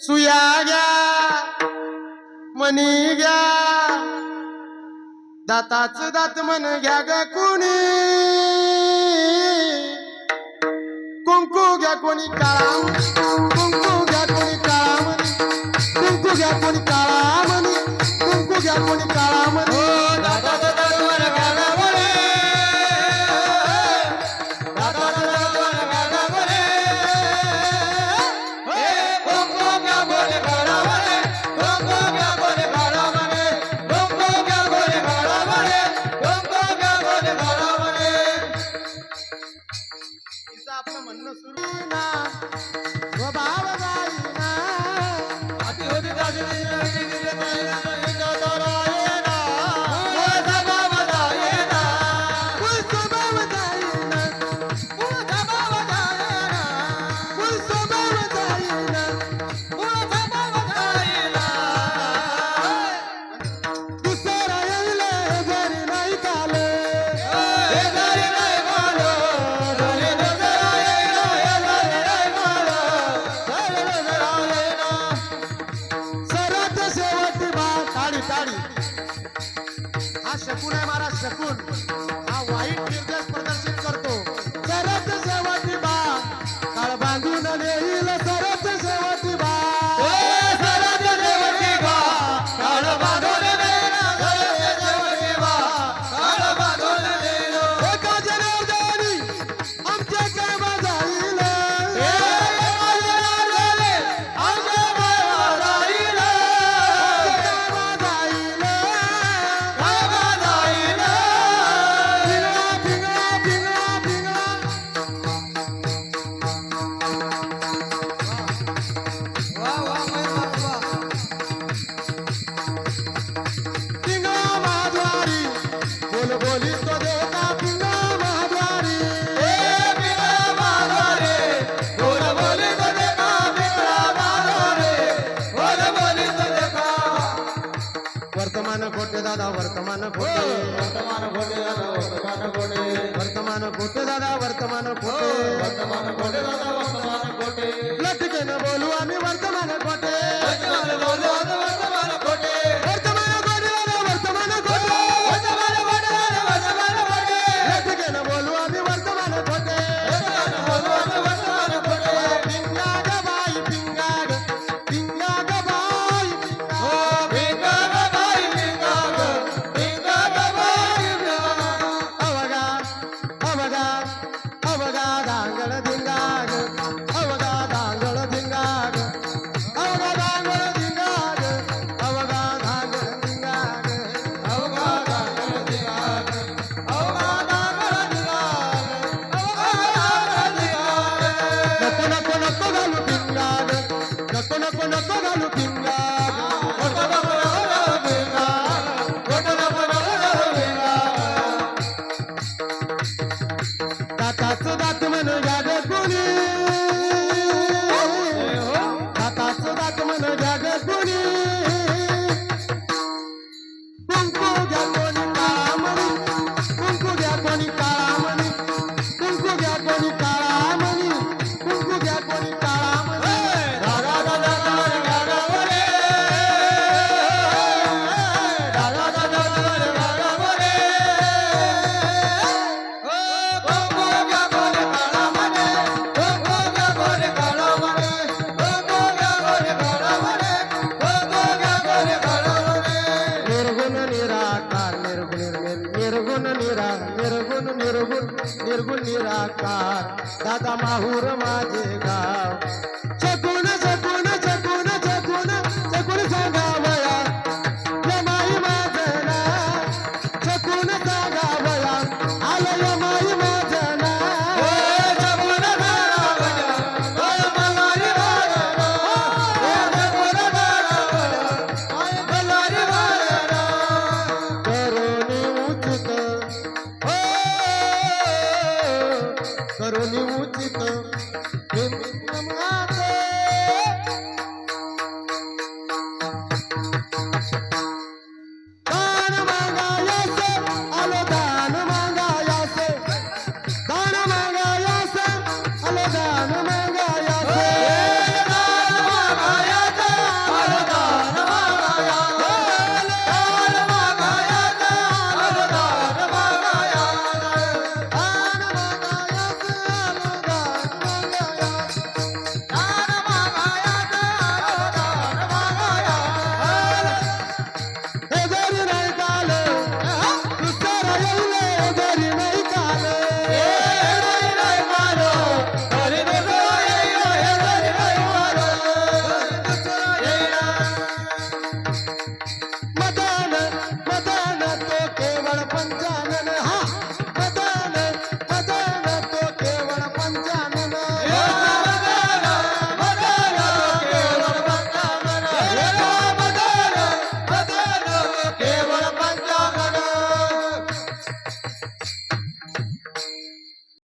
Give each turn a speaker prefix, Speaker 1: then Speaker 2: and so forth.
Speaker 1: सुया घ्या मनी घ्या दाताच दात मन घ्या ग कोणी. कुंकू घ्या कोणी का না వర్తమాన పోటే వర్తమాన పోటే వర్తమాన పోటే వర్తమాన పోటే దాదా వర్తమాన పోటే వర్తమాన పోటే निर्गुण निराकार। दादा माहूर माझे गाव ఎవరు నీ ఉచితం?